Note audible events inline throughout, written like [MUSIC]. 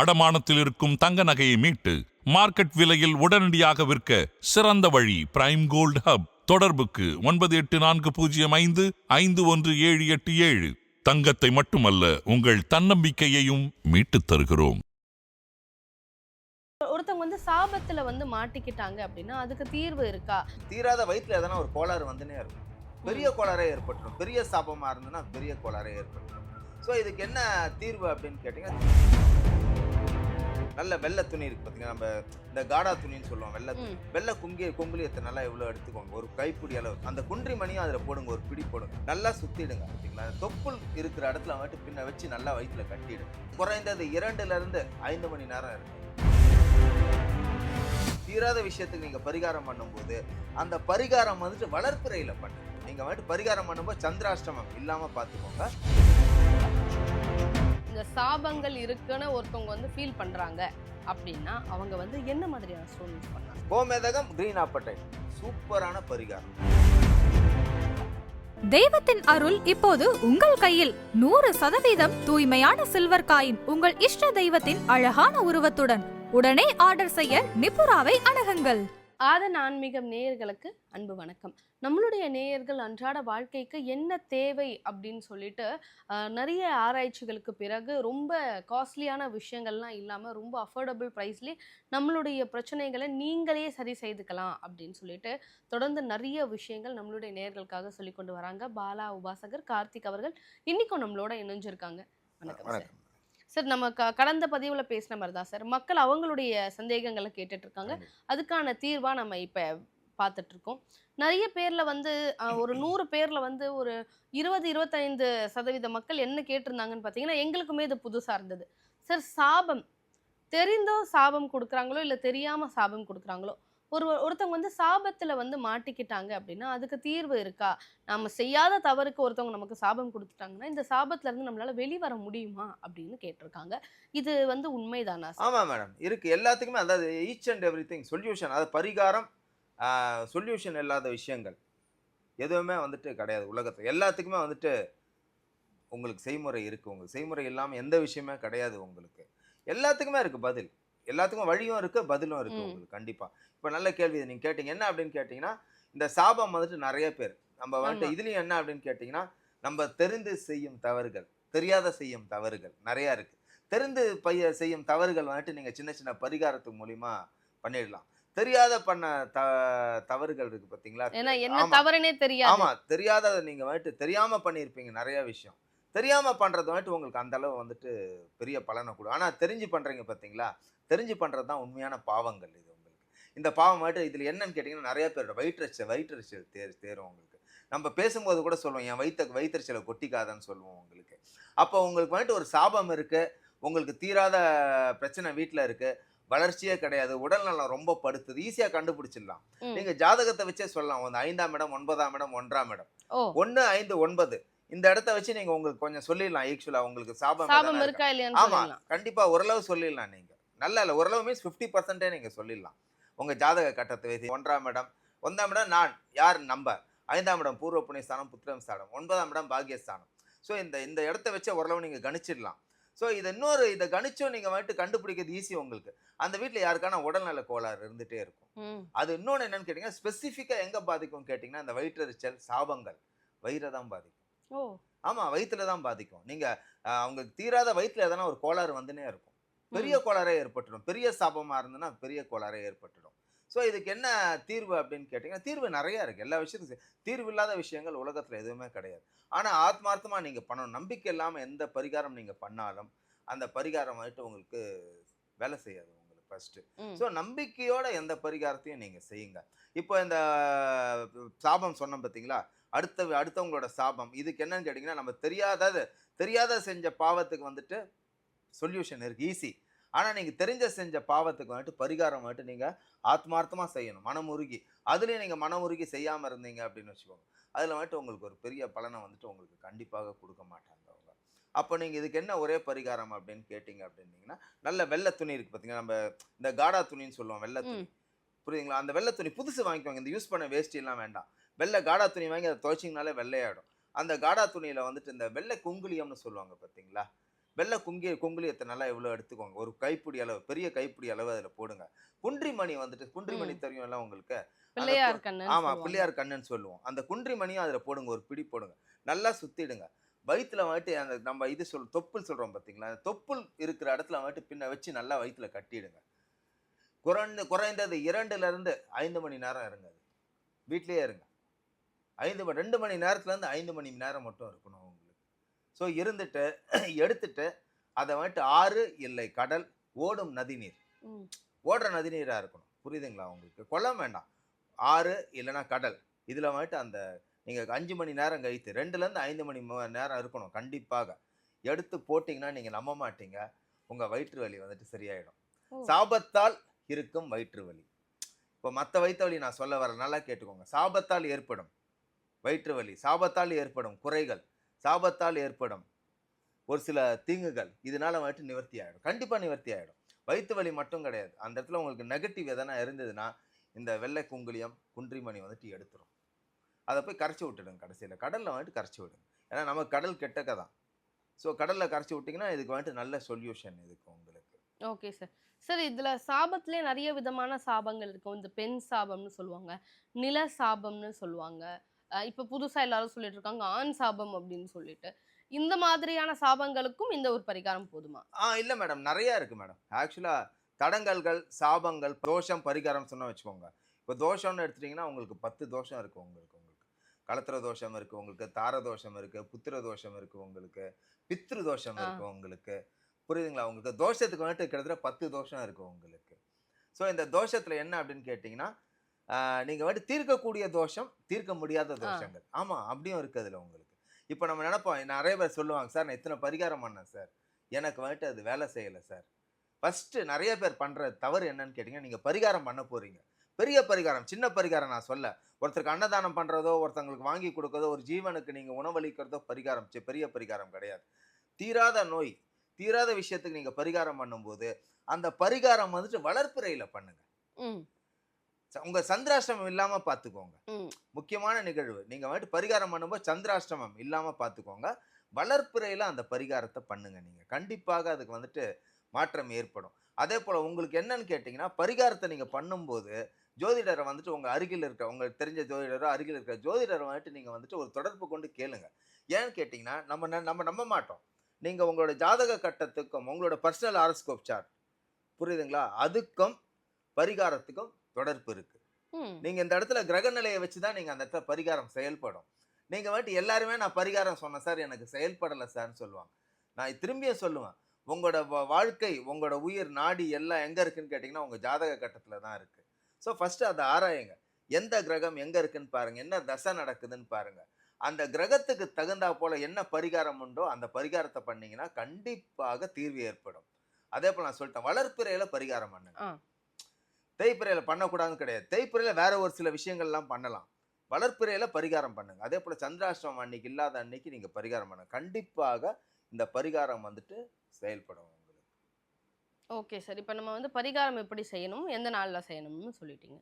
அடமானத்தில் இருக்கும் தங்க நகையை மீட்டு மார்க்கெட் விலையில் உடனடியாக விற்க சிறந்த வழி பிரைம் கோல்ட் ஹப் தொடர்புக்கு ஒன்பது எட்டு நான்கு பூஜ்ஜியம் ஐந்து ஐந்து ஒன்று ஏழு எட்டு ஏழு. தங்கத்தை மட்டுமல்ல உங்கள் தன்னம்பிக்கையையும் மீட்டுத் தருகிறோம். ஒருத்தவங்க வந்து சாபத்துல வந்து மாட்டிக்கிட்டாங்க அப்படின்னா அதுக்கு தீர்வு இருக்கா? தீராத வயிற்றுல எதனா ஒரு கோளாறு வந்துனே இருக்கும். பெரிய கோளாறே ஏற்பட்டுரும். பெரிய சாபமா இருந்ததுன்னா பெரிய கோளாறே ஏற்பட்டுரும். ஸோ இதுக்கு என்ன தீர்வு அப்படின்னு கேட்டிங்கன்னா நல்ல வெள்ளை துணி இருக்கு பார்த்தீங்கன்னா நம்ம இந்த காடா துணின்னு சொல்லுவோம் வெள்ளை துணி. வெள்ளை குங்கி குங்குலியத்தை நல்லா எவ்வளோ எடுத்துக்கோங்க? ஒரு கைப்பிடி அளவு. அந்த குன்றி மணியும் அதில் போடுங்க ஒரு பிடி போடுங்க. நல்லா சுத்திடுங்க பார்த்தீங்களா தொப்புள் இருக்கிற இடத்துல வந்துட்டு பின்ன வச்சு நல்லா வயிற்றுல கட்டிடுங்க. குறைந்தது இரண்டுல இருந்து ஐந்து மணி நேரம் இருக்கு. தீராத விஷயத்துக்கு நீங்க பரிகாரம் பண்ணும்போது அந்த பரிகாரம் வந்துட்டு வளர்ப்புறையில பண்ணுங்க. நீங்க வந்துட்டு பரிகாரம் பண்ணும்போது சந்திராஷ்டமம் இல்லாம பார்த்துக்கோங்க இந்த சாபங்கள் இருக்குன்னு ஒருத்தவங்க வந்து ஃபீல் பண்றாங்க அப்படின்னா அவங்க வந்து என்ன மாதிரியான ஸ்டோன் யூஸ் பண்ணலாம் கோமேதகம் கிரீன் ஆப்பட்டை சூப்பரான பரிகாரம். தெய்வத்தின் அருள் இப்போது உங்கள் கையில். நூறு சதவீதம் தூய்மையான சில்வர் காயின் உங்கள் இஷ்ட தெய்வத்தின் அழகான உருவத்துடன். உடனே ஆர்டர் செய்ய நிபுராவை அணுகுங்கள். ஆதன் ஆன்மீகம் நேயர்களுக்கு அன்பு வணக்கம். நம்மளுடைய நேயர்கள் அன்றாட வாழ்க்கைக்கு என்ன தேவை அப்படின்னு சொல்லிட்டு நிறைய ஆராய்ச்சிகளுக்கு பிறகு ரொம்ப காஸ்ட்லியான விஷயங்கள்லாம் இல்லாமல் ரொம்ப அஃபோர்டபுள் ப்ரைஸ்லேயே நம்மளுடைய பிரச்சனைகளை நீங்களே சரி செய்துக்கலாம் அப்படின்னு சொல்லிட்டு தொடர்ந்து நிறைய விஷயங்கள் நம்மளுடைய நேயர்களுக்காக சொல்லி கொண்டு வராங்க. பாலா உபாசகர் கார்த்திக் அவர்கள் இன்றைக்கும் நம்மளோட இணைஞ்சிருக்காங்க. வணக்கம். சார் நம்ம க- கடந்த பதிவுல பேசின மாதிரி தான் சார். மக்கள் அவங்களுடைய சந்தேகங்களை கேட்டுட்டு இருக்காங்க அதுக்கான தீர்வா நம்ம இப்ப பார்த்துட்டு இருக்கோம் நிறைய பேர்ல வந்து ஒரு நூறு பேர்ல வந்து ஒரு இருபது இருபத்தைந்து சதவீத மக்கள் என்ன கேட்டிருந்தாங்கன்னு பார்த்தீங்கன்னா எங்களுக்குமே இது புதுசா இருந்தது சார் சாபம். தெரிந்தோ சாபம் கொடுக்குறாங்களோ இல்லை தெரியாம சாபம் கொடுக்குறாங்களோ ஒரு ஒருத்தவங்க வந்து சாபத்தில் வந்து மாட்டிக்கிட்டாங்க அப்படின்னா அதுக்கு தீர்வு இருக்கா? நம்ம செய்யாத தவறுக்கு ஒருத்தவங்க நமக்கு சாபம் கொடுத்துட்டாங்கன்னா இந்த சாபத்துல இருந்து வெளிவர முடியுமா? அப்படின்னு கேட்டிருக்காங்க. இது வந்து உண்மைதானா ஆமாம் மேடம். இருக்குது எல்லாத்துக்குமே அதாவது each and every thing solution அதாவது பரிகாரம் சொல்யூஷன் இல்லாத விஷயங்கள். எதுவுமே வந்துட்டு கிடையாது உலகத்தில். எல்லாத்துக்குமே வந்துட்டு உங்களுக்கு செய்முறை இருக்குது உங்களுக்கு செய்முறை இல்லாமல் எந்த விஷயமே கிடையாது உங்களுக்கு. எல்லாத்துக்குமே இருக்குது பதில். எல்லாத்துக்கும் வழியும் இருக்கு பதிலும் இருக்கு. உங்களுக்கு கண்டிப்பா. இப்ப நல்ல கேள்வி இது நீங்க கேட்டீங்க. என்ன அப்படின்னு கேட்டீங்கன்னா இந்த சாபம் வந்துட்டு நிறைய பேர் நம்ம வந்துட்டு. இதுலயும் என்ன அப்படின்னு கேட்டீங்கன்னா நம்ம தெரிந்து செய்யும் தவறுகள் தெரியாத செய்யும் தவறுகள் நிறைய இருக்கு. தெரிந்து பைய செய்யும் தவறுகள் வந்துட்டு நீங்க சின்ன சின்ன பரிகாரத்து மூலியமா பண்ணிடலாம். தெரியாத பண்ண த தவறுகள் இருக்கு பாத்தீங்களா? என்ன. தவறுனே தெரியாது. ஆமா தெரியாத நீங்க வந்துட்டு தெரியாம பண்ணியிருப்பீங்க நிறைய விஷயம். தெரியாம பண்றது வந்துட்டு உங்களுக்கு அந்த அளவு வந்துட்டு பெரிய பலனை கொடு ஆனா தெரிஞ்சு பண்றீங்க பாத்தீங்களா? தெரிஞ்சு பண்றது தான் உண்மையான பாவங்கள் இது உங்களுக்கு. இந்த பாவம் வந்துட்டு இதுல என்னன்னு கேட்டீங்கன்னா நிறைய பேரோட வயிற்றுச்சல் வயிற்றுச்சல் தேர் தேரும் உங்களுக்கு. நம்ம பேசும்போது கூட சொல்லுவோம் என் வயிற்ற வயிற்றுச்சலை கொட்டிக்காதன்னு சொல்லுவோம் உங்களுக்கு. அப்போ உங்களுக்கு வந்துட்டு ஒரு சாபம் இருக்கு உங்களுக்கு தீராத பிரச்சனை வீட்டில் இருக்கு வளர்ச்சியே கிடையாது உடல்நலம் ரொம்ப படுத்துது ஈஸியா கண்டுபிடிச்சிடலாம். நீங்க ஜாதகத்தை வச்சே சொல்லலாம் வந்து ஐந்தாம் இடம் ஒன்பதாம் இடம் ஒன்றாம் இடம். ஒன்னு ஐந்து ஒன்பது. இந்த இடத்த வச்சு நீங்க உங்களுக்கு கொஞ்சம் சொல்லிடலாம் ஈக்வலா உங்களுக்கு சாபம் இருக்கா? இல்லையான்னு ஆமா கண்டிப்பா ஓரளவு சொல்லிடலாம் நீங்க. நல்ல இல்ல ஓரளவு மீன்ஸ் ஃபிஃப்டி பர்சன்டே நீங்க சொல்லிடலாம். உங்க ஜாதக கட்டத்தை வைத்து ஒன்றாம் இடம் ஒன்றாம் இடம் நான் யார் நம்ப? ஐந்தாம் இடம் பூர்வ புண்ணியஸ்தானம் புத்திரம் ஸ்தானம் ஒன்பதாம் இடம் பாக்கியஸ்தானம் ஸோ இந்த இந்த இடத்த வச்ச ஓரளவு நீங்க கணிச்சிடலாம். ஸோ இதை இன்னொரு இதை கணிச்சும் நீங்க வந்துட்டு கண்டுபிடிக்கிறது ஈஸி உங்களுக்கு. அந்த வீட்டில் யாருக்கான உடல்நல கோளாறு இருந்துட்டே இருக்கும். அது இன்னொன்று என்னன்னு கேட்டிங்கன்னா ஸ்பெசிஃபிக்காக எங்கே பாதிக்கும் கேட்டிங்கன்னா இந்த வயிற்றெரிச்சல் சாபங்கள் வயிறை தான் பாதிக்கும். ஆமாம் வயிற்றுல தான் பாதிக்கும். நீங்கள் அவங்களுக்கு தீராத வயிற்றுல எதனா ஒரு கோளாறு வந்துனே இருக்கும். பெரிய கோளாறே ஏற்பட்டுடும். பெரிய சாபமாக இருந்ததுன்னா பெரிய கோளாறே ஏற்பட்டுடும். ஸோ இதுக்கு என்ன தீர்வு அப்படின்னு கேட்டிங்கன்னா தீர்வு நிறைய இருக்குது எல்லா விஷயத்துக்கும் தீர்வு இல்லாத விஷயங்கள் உலகத்தில் எதுவுமே கிடையாது. ஆனால் ஆத்மார்த்தமாக நீங்கள் பண்ணணும். நம்பிக்கை இல்லாமல் எந்த பரிகாரம் நீங்கள் பண்ணாலும் அந்த பரிகாரம் வந்துட்டு உங்களுக்கு வேலை செய்யாது உங்களுக்கு ஃபஸ்ட்டு. ஸோ நம்பிக்கையோட எந்த பரிகாரத்தையும் நீங்கள் செய்யுங்க. இப்போ இந்த சாபம் சொன்னோம் பார்த்தீங்களா அடுத்த அடுத்தவங்களோட சாபம். இதுக்கு என்னன்னு கேட்டிங்கன்னா நம்ம தெரியாதது தெரியாத செஞ்ச பாவத்துக்கு வந்துட்டு சொல்யூஷன் இருக்கு ஈஸி ஆனால் நீங்கள் தெரிஞ்ச செஞ்ச பாவத்துக்கு வந்துட்டு பரிகாரம் வந்துட்டு நீங்கள் ஆத்மார்த்தமாக செய்யணும் மனமுருகி. அதுலேயும் நீங்கள் மனமுருகி செய்யாமல் இருந்தீங்க அப்படின்னு வச்சுக்கோங்க. அதில் வந்துட்டு உங்களுக்கு ஒரு பெரிய பலனை வந்துட்டு உங்களுக்கு கண்டிப்பாக கொடுக்க மாட்டாங்க அவங்க. அப்போ நீங்கள் இதுக்கு என்ன ஒரே பரிகாரம் அப்படின்னு கேட்டிங்க அப்படின்னீங்கன்னா நல்ல வெள்ளை துணி இருக்குது பார்த்தீங்கன்னா நம்ம இந்த காடா துணின்னு சொல்லுவோம் வெள்ளை துணி. புரியுதுங்களா? அந்த வெள்ளை துணி புதுசு வாங்கிக்கோங்க இந்த யூஸ் பண்ண வேஸ்ட் எல்லாம் வேண்டாம். வெள்ளை காடா துணி வாங்கி அதை துவைச்சிங்கனாலே வெள்ளையாயிடும். அந்த காடா துணியில் வந்துட்டு இந்த வெள்ளை குங்குலியம்னு சொல்லுவாங்க பார்த்தீங்களா வெள்ளை குங்கி குங்குலியத்தை நல்லா எவ்வளோ எடுத்துக்கோங்க. ஒரு கைப்பிடி அளவு பெரிய கைப்பிடி அளவு அதில் போடுங்க. குன்றிமணி வந்துட்டு குன்றிமணி தெரியும் எல்லாம் உங்களுக்கு? பிள்ளையார் கண்ணன் ஆமா பிள்ளையார் கண்ணுன்னு சொல்லுவோம். அந்த குன்றிமணியும் அதுல போடுங்க ஒரு பிடி போடுங்க. நல்லா சுத்திடுங்க. வயிற்றுல வந்துட்டு அந்த நம்ம இது சொல் தொப்புள் சொல்றோம் பாத்தீங்களா? அந்த தொப்புள் இருக்கிற இடத்துல வந்துட்டு பின்ன வச்சு நல்லா வயிற்றுல கட்டிடுங்க. குறைந்த குறைந்தது இரண்டுல இருந்து ஐந்து மணி நேரம் இருங்க அது. வீட்லயே இருங்க. ஐந்து மணி ரெண்டு மணி நேரத்துல இருந்து ஐந்து மணி நேரம் மட்டும் இருக்கணும். ஸோ இருந்துட்டு [CLEARS THROAT] எடுத்துட்டு அதை வந்துட்டு ஆறு இல்லை கடல் ஓடும் நதிநீர். ஓடுற நதிநீரா இருக்கணும். புரியுதுங்களா உங்களுக்கு? குளம் வேண்டாம். ஆறு இல்லைன்னா கடல். இதில் வந்துட்டு அந்த நீங்கள் அஞ்சு மணி நேரம் கழித்து ரெண்டுலேருந்து ஐந்து மணி நேரம் இருக்கணும் கண்டிப்பாக. எடுத்து போட்டிங்கன்னா நீங்கள் நம்ப மாட்டீங்க. உங்கள் வயிற்று வலி வந்துட்டு சரியாயிடும். சாபத்தால் இருக்கும் வயிற்று வலி. இப்போ மற்ற வயிற்று வலி நான் சொல்ல வர நல்லா கேட்டுக்கோங்க. சாபத்தால் ஏற்படும் வயிற்று வலி. சாபத்தால் ஏற்படும் குறைகள். சாபத்தால் ஏற்படும் ஒரு சில தீங்குகள். இதனால் வந்துட்டு நிவர்த்தி ஆகிடும் கண்டிப்பாக நிவர்த்தி ஆகிடும் வயிற்று வலி மட்டும் கிடையாது. அந்த இடத்துல உங்களுக்கு நெகட்டிவ் எதனா இருந்ததுன்னா இந்த வெள்ளை குங்குலியம் குன்றிமணி வந்துட்டு எடுத்துரும். அதை போய் கரைச்சி விட்டுடுங்க கடைசியில். கடலில் வந்துட்டு கரைச்சி விடுங்க. ஏன்னா நமக்கு கடல் கெட்டக்க தான் ஸோ கடலில் கரைச்சி விட்டிங்கன்னா இதுக்கு வந்துட்டு நல்ல சொல்யூஷன் இதுக்கு உங்களுக்கு. ஓகே சார் சார் இதில் சாபத்துலேயே நிறைய விதமான சாபங்கள் இருக்கும் இந்த பெண் சாபம்னு சொல்லுவாங்க நில சாபம்னு சொல்லுவாங்க. இப்ப புதுசா எல்லாரும் சொல்லிட்டு இருக்காங்க ஆண் சாபம் அப்படின்னு சொல்லிட்டு. இந்த மாதிரியான சாபங்களுக்கும் இந்த ஒரு பரிகாரம் போதுமா? ஆ இல்லை மேடம். நிறையா இருக்குது மேடம். ஆக்சுவலாக தடங்கல்கள் சாபங்கள் தோஷம் பரிகாரம் சொன்ன வச்சுக்கோங்க. இப்போ தோஷம்னு எடுத்துட்டிங்கன்னா உங்களுக்கு பத்து தோஷம் இருக்குது உங்களுக்கு உங்களுக்கு. களத்திர தோஷம் இருக்குது உங்களுக்கு தார தோஷம் இருக்குது புத்திர தோஷம் இருக்குது உங்களுக்கு பித்ரு தோஷம். இருக்குது உங்களுக்கு. புரியுதுங்களா? உங்களுக்கு தோஷத்துக்கு வந்துட்டு கிட்டத்தட்ட பத்து தோஷம் இருக்குது உங்களுக்கு. ஸோ இந்த தோஷத்தில் என்ன அப்படின்னு கேட்டிங்கன்னா நீங்கள் வந்துட்டு தீர்க்கக்கூடிய தோஷம் தீர்க்க முடியாத தோஷங்கள். ஆமாம் அப்படியும் இருக்குது அதில் உங்களுக்கு. இப்போ நம்ம நினைப்போம் நிறைய பேர் சொல்லுவாங்க சார் நான் இத்தனை பரிகாரம் பண்ணேன் சார். எனக்கு வந்துட்டு அது வேலை செய்யலை சார். ஃபஸ்ட்டு நிறைய பேர் பண்ணுற தவறு என்னன்னு கேட்டிங்கன்னா நீங்கள் பரிகாரம் பண்ண போகிறீங்க பெரிய பரிகாரம் சின்ன பரிகாரம் நான் சொல்ல. ஒருத்தருக்கு அன்னதானம் பண்ணுறதோ ஒருத்தங்களுக்கு வாங்கி கொடுக்கறதோ ஒரு ஜீவனுக்கு நீங்கள் உணவளிக்கிறதோ பரிகாரம் பெரிய பரிகாரம் கிடையாது. தீராத நோய் தீராத விஷயத்துக்கு நீங்கள் பரிகாரம் பண்ணும்போது அந்த பரிகாரம் வந்துட்டு வளர்ப்பிறையில் பண்ணுங்க. ம் ச- உங்க சந்திராஷ்டமம் இல்லாமல் பார்த்துக்கோங்க முக்கியமான நிகழ்வு. நீங்க வந்துட்டு பரிகாரம் பண்ணும்போது சந்திராஷ்டமம் இல்லாம பார்த்துக்கோங்க வளர்ப்பிறையில அந்த பரிகாரத்தை பண்ணுங்க நீங்க. கண்டிப்பாக அதுக்கு வந்துட்டு மாற்றம் ஏற்படும். அதே போல உங்களுக்கு என்னன்னு கேட்டிங்கன்னா பரிகாரத்தை நீங்க பண்ணும்போது ஜோதிடரை வந்துட்டு உங்க அருகில் இருக்க உங்களுக்கு தெரிஞ்ச ஜோதிடரோ அருகில் இருக்கிற ஜோதிடரை வந்துட்டு நீங்க வந்துட்டு ஒரு தொடர்பு கொண்டு கேளுங்க. ஏன்னு கேட்டிங்கன்னா நம்ம நம்ம நம்ப மாட்டோம். நீங்க உங்களோட ஜாதக கட்டத்துக்கும் உங்களோட பர்சனல் ஆரோஸ்கோப் சார்ட் புரியுதுங்களா? அதுக்கும் பரிகாரத்துக்கும் தொடர்பு இருக்கு. நீங்க இந்த இடத்துல கிரக நிலையை வச்சு தான் நீங்க அந்த இடத்துல பரிகாரம் செயல்படும். நீங்க வந்துட்டு எல்லாருமே நான் பரிகாரம் சொன்னேன் சார் எனக்கு செயல்படலை சார்னு சொல்லுவாங்க. நான் திரும்பியும் சொல்லுவேன் உங்களோட வாழ்க்கை உங்களோட உயிர் நாடி எல்லாம் எங்க இருக்குன்னு கேட்டிங்கன்னா உங்க ஜாதக கட்டத்துல தான் இருக்கு. ஸோ ஃபர்ஸ்ட் அதை ஆராயுங்க. எந்த கிரகம் எங்க இருக்குன்னு பாருங்க. என்ன தசை நடக்குதுன்னு பாருங்க. அந்த கிரகத்துக்கு தகுந்தா போல என்ன பரிகாரம் உண்டோ அந்த பரிகாரத்தை பண்ணீங்கன்னா கண்டிப்பாக தீர்வு ஏற்படும். அதே போல நான் சொல்லிட்டேன் வளர்ப்பிறையில பரிகாரம் பண்ணுங்க. தேய்ப்பிறையில பண்ணக்கூடாதுன்னு கிடையாது. தேய்ப்பிறையில வேற ஒரு சில விஷயங்கள்லாம் பண்ணலாம். வளர்ப்பிறையில பரிகாரம் பண்ணுங்க. அதே போல சந்திராஷ்டிரமம் அன்னைக்கு இல்லாத அன்னைக்கு நீங்க பரிகாரம் பண்ணுங்க கண்டிப்பாக இந்த பரிகாரம் வந்துட்டு செயல்படும் உங்களுக்கு. Okay sir. இப்போ நம்ம வந்து பரிகாரம் எப்படி செய்யணும்? எந்த நாளில் செய்யணும்னு சொல்லிட்டீங்க.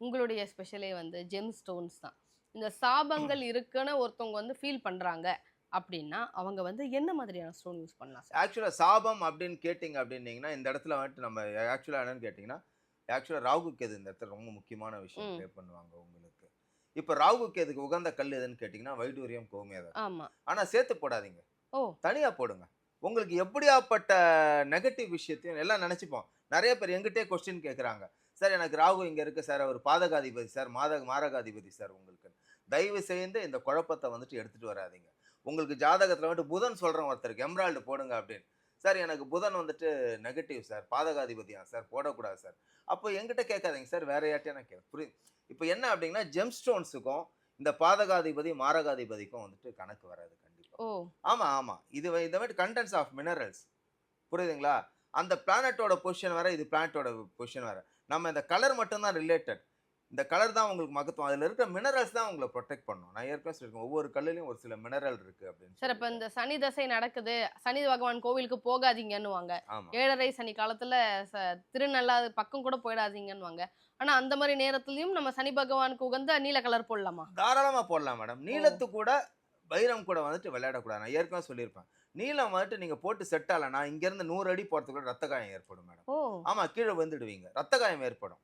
உங்களுடைய ஸ்பெஷலே வந்து ஜெம் ஸ்டோன்ஸ் தான். இந்த சாபங்கள் இருக்குன்னு ஒருத்தவங்க வந்து ஃபீல் பண்ணுறாங்க அப்படின்னா அவங்க வந்து என்ன மாதிரியான ஸ்டோன் யூஸ் பண்ணலாம் ஆக்சுவலாக சாபம் அப்படின்னு கேட்டிங்க அப்படின்னீங்கன்னா இந்த இடத்துல வந்துட்டு நம்ம ஆக்சுவலாக என்னன்னு கேட்டிங்கன்னா ஆக்சுவலாக ராகு கேது இந்த இடத்துல ரொம்ப முக்கியமான விஷயம். ப்ளே பண்ணுவாங்க உங்களுக்கு. இப்போ ராகு கேதுக்கு உகந்த கல் எதுன்னு கேட்டிங்கன்னா வைடூரியம் ஆமாம் ஆனால் சேர்த்து போடாதீங்க. ஓ. தனியாக போடுங்க. உங்களுக்கு எப்படியாப்பட்ட நெகட்டிவ் விஷயத்தையும் எல்லாம் நினச்சிப்போம். நிறைய பேர் எங்கிட்டே கொஸ்டின் கேட்குறாங்க சார் எனக்கு ராகு இங்கே இருக்குது சார். அவர் பாதகாதிபதி சார். மாத மாரகாதிபதி சார் உங்களுக்கு தயவு செய்து இந்த குழப்பத்தை வந்துட்டு எடுத்துகிட்டு வராதீங்க. உங்களுக்கு ஜாதகத்தில் வந்துட்டு புதன் சொல்கிறேன் ஒருத்தருக்கு எம்ராய்டு போடுங்க அப்படின்னு. சார் எனக்கு புதன் வந்துட்டு நெகட்டிவ் சார் பாதகாதிபதியா சார் போடக்கூடாது சார். அப்போ எங்கிட்ட கேட்காதீங்க சார் வேற யார்ட்டையும் நான் கே புரியுது இப்போ என்ன அப்படின்னா ஜெம் ஸ்டோன்ஸுக்கும் இந்த பாதகாதிபதி மாரகாதிபதிக்கும் வந்துட்டு கணக்கு வராது கண்டிப்பாக ஓ. ஆமா ஆமா. இது இந்த மாதிரி கண்டென்ட்ஸ் ஆஃப் மினரல்ஸ் புரியுதுங்களா? அந்த பிளானட்டோட பொசிஷன் வேற இது பிளானட்டோட பொசிஷன் வேற. நம்ம இந்த கலர் மட்டும்தான் ரிலேட்டட் இந்த கலர் தான் உங்களுக்கு மகத்துவம். அதில் இருக்கிற மினரல்ஸ் தான் உங்களை ப்ரொடெக்ட் பண்ணும். நான் ஏற்கனவே சொல்லியிருக்கேன் ஒவ்வொரு கல்லுலையும் ஒரு சில மினரல் இருக்கு அப்படின்னு சார் இப்போ. இந்த சனி தசை நடக்குது. சனி பகவான் கோவிலுக்கு போகாதீங்கன்னுவாங்க. ஏழரை சனி காலத்துல ச- திருநள்ளா பக்கம் கூட போயிடாதீங்கன்னுவாங்க. ஆனா அந்த மாதிரி நேரத்துலயும் நம்ம சனி பகவானுக்கு உகந்த நீல கலர் போடலாமா? தாராளமா போடலாம் மேடம். நீலத்து கூட வைரம் கூட வந்துட்டு விளையாடக்கூடாது. நான் ஏற்கனவே சொல்லியிருப்பேன். நீலம் வந்துட்டு நீங்க போட்டு செட் ஆகலைன்னா இங்கேருந்து நூறு அடி போகிறதுக்குள்ள ரத்த காயம் ஏற்படும் மேடம். ஓ. ஆமா கீழே வந்துடுவீங்க ரத்த காயம் ஏற்படும்.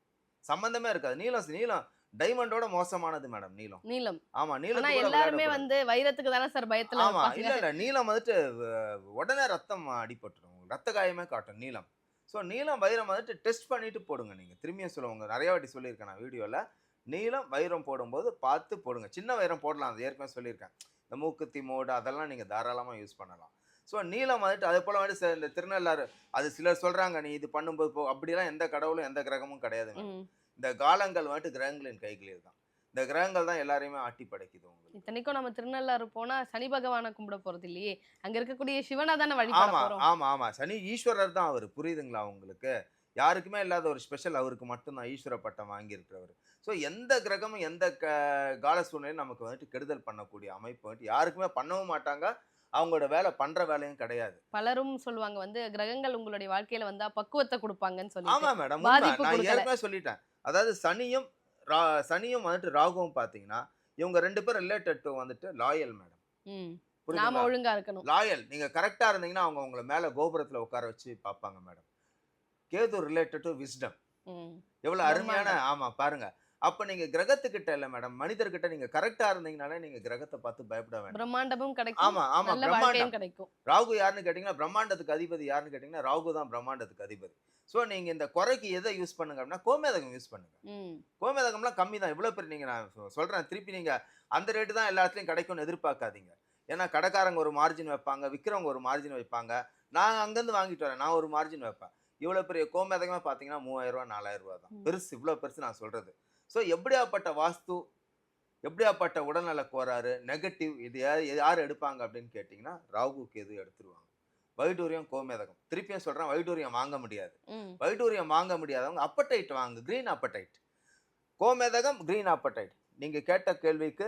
சம்பந்தமே இருக்காது. நீலம் நீலம் டைமண்டோட மோசமானது மேடம் நீலம் நீலம் ஆமா நீலம் எல்லாருமே வந்து வைரத்துக்கு தானே சார் பயத்துல ஆமா. இல்ல இல்ல நீலம் வந்துட்டு உடனே ரத்தம் அடிபட்டுரும். ரத்த காயமே காட்டும் நீலம் ஸோ நீலம் வைரம் வந்துட்டு டெஸ்ட் பண்ணிட்டு போடுங்க நீங்க. திரும்பியும் சொல்லுவாங்க நிறைய வாட்டி சொல்லியிருக்கேன் நான் வீடியோல. நீலம் வைரம் போடும்போது பார்த்து போடுங்க. சின்ன வைரம் போடலாம் அது ஏற்கனவே சொல்லியிருக்கேன். இந்த மூக்குத்தி மோடு அதெல்லாம் நீங்க தாராளமா யூஸ் பண்ணலாம். ஸோ நீலம் வந்துட்டு அதே போல வந்துட்டு இந்த திருநள்ளாறு அது சிலர் சொல்றாங்க நீ இது பண்ணும்போது போ அப்படிலாம் எந்த கடவுளும் எந்த கிரகமும் கிடையாது. இந்த காலங்கள் வந்துட்டு கிரகங்களின் கைகளில் தான். இந்த கிரகங்கள் தான் எல்லாரையுமே ஆட்டி படைக்குது உங்களுக்கு. இத்தனைக்கும் நம்ம திருநள்ளாறு போனா சனி பகவானை கும்பிட போறது இல்லையே? அங்க இருக்கக்கூடிய சிவனை தானே வழிபட ஆமா ஆமா ஆமா. சனி ஈஸ்வரர் தான் அவர். புரியுதுங்களா உங்களுக்கு? யாருக்குமே இல்லாத ஒரு ஸ்பெஷல் அவருக்கு மட்டும்தான் ஈஸ்வர பட்டம் வாங்கியிருக்கிறவர். ஸோ எந்த கிரகமும் எந்த க கால சூழ்நிலையும் நமக்கு வந்துட்டு கெடுதல் பண்ணக்கூடிய அமைப்பு வந்துட்டு யாருக்குமே பண்ணவும் மாட்டாங்க. அவங்களோட வேலை பண்ற வேலையும் கிடையாது. பலரும் சொல்லுவாங்க வந்து கிரகங்கள் உங்களுடைய வாழ்க்கையில வந்தா பக்குவத்தை கொடுப்பாங்கன்னு ஆமா சொல்லி மேடம் பாதிப்பு நான். ஏற்கனவே சொல்லிட்டேன். அதாவது சனியும் சனியும் வந்துட்டு ராகுவும் பாத்தீங்கன்னா இவங்க ரெண்டு பேரும் ரிலேட்டட் டு வந்துட்டு லாயல் மேடம். நாம ஒழுங்கா இருக்கணும். லாயல் நீங்க கரெக்டா இருந்தீங்கன்னா அவங்க உங்களை மேல கோபுரத்துல உட்கார வச்சு பார்ப்பாங்க madam. Ketu related to wisdom. எவ்வளவு அருமையான. ஆமா பாருங்க. அப்ப நீங்க கிரகத்துக்கிட்ட இல்ல மேடம் மனிதர்கிட்ட நீங்க கரெக்டா இருந்தீங்கனாலே நீங்க கிரகத்தை பார்த்து பயப்பட வேண்டாம். பிரம்மாண்டமும் கிடைக்கும். ஆமா ஆமா நல்ல பிரம்மாண்டம். கிடைக்கும். ராகு யாருன்னு கேட்டீங்கன்னா பிரம்மாண்டத்துக்கு அதிபதி யாருன்னு கேட்டீங்கன்னா ராகு தான் பிரம்மாண்டத்துக்கு அதிபதி. சோ நீங்க இந்த குறைக்கு எதை யூஸ் பண்ணுங்க அப்படின்னா கோமேதகம் யூஸ் பண்ணுங்க. கோமேதகம்லாம் கம்மி தான். இவ்வளவு பேர் நீங்க நான் சொ- சொல்றேன். திருப்பி நீங்க அந்த ரேட்டு தான் எல்லா இடத்துலயும் கிடைக்கும்னு எதிர்பார்க்காதீங்க. ஏன்னா கடைக்காரங்க ஒரு மார்ஜின் வைப்பாங்க விற்கிறவங்க ஒரு மார்ஜின் வைப்பாங்க. நான் அங்கேருந்து வாங்கிட்டு வரேன். நான் ஒரு மார்ஜின் வைப்பேன். இவ்வளவு பெரிய கோமேதகமே பார்த்தீங்கன்னா மூவாயிரம் ரூபா நாலாயிரம் ரூபா தான். பெருசு இவ்வளவு பெருசு நான் சொல்றது. ஸோ எப்படியாப்பட்ட வாஸ்து எப்படியாப்பட்ட உடல்நல கோளாறு நெகட்டிவ் இது யார் யார் எடுப்பாங்க அப்படின்னு கேட்டிங்கன்னா ராகு கேது எடுத்துருவாங்க. வைடூரியம் கோமேதகம். திருப்பியும் சொல்றேன் வைடூரியம் வாங்க முடியாது. வைடூரியம் வாங்க முடியாதவங்க அப்படைட் வாங்க கிரீன் அப்படைட் கோமேதகம் கிரீன் அப்படைட் நீங்க கேட்ட கேள்விக்கு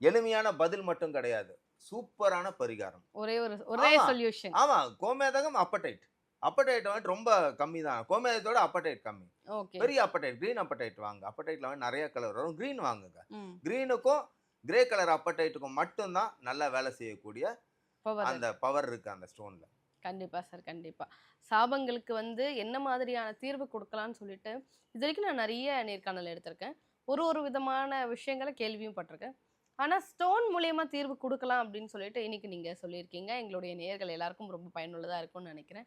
எளிமையான பதில் மட்டும் கிடையாது. சூப்பரான பரிகாரம். ஒரே ஒரு ஒரே. சொல்யூஷன் ஆமா. கோமேதகம் அப்படைட் அப்படைட் வந்துட்டு ரொம்ப கம்மி தான் கோமேதத்தோட அப்படைட் கம்மி. பெரிய அப்படைட் கிரீன் அப்படைட் வாங்க. அப்படைட்ல வந்து நிறைய கலர் வரும். கிரீன் வாங்குங்க. கிரீனுக்கும் கிரே கலர் அப்படைட்டுக்கும் மட்டும்தான் நல்லா வேலை செய்யக்கூடிய அந்த பவர் இருக்கு அந்த ஸ்டோன்ல கண்டிப்பா சார் கண்டிப்பா. சாபங்களுக்கு வந்து என்ன மாதிரியான தீர்வு கொடுக்கலாம்னு சொல்லிட்டு இது வரைக்கும் நான் நிறைய நேர்காணல் எடுத்திருக்கேன். ஒரு ஒரு விதமான விஷயங்களை கேள்வியும் பட்டிருக்கேன். ஆனா ஸ்டோன் மூலியமா தீர்வு கொடுக்கலாம் அப்படின்னு சொல்லிட்டு இன்னைக்கு நீங்க சொல்லியிருக்கீங்க. எங்களுடைய நேயர்கள் எல்லாருக்கும் ரொம்ப பயனுள்ளதா இருக்கும்னு நினைக்கிறேன்.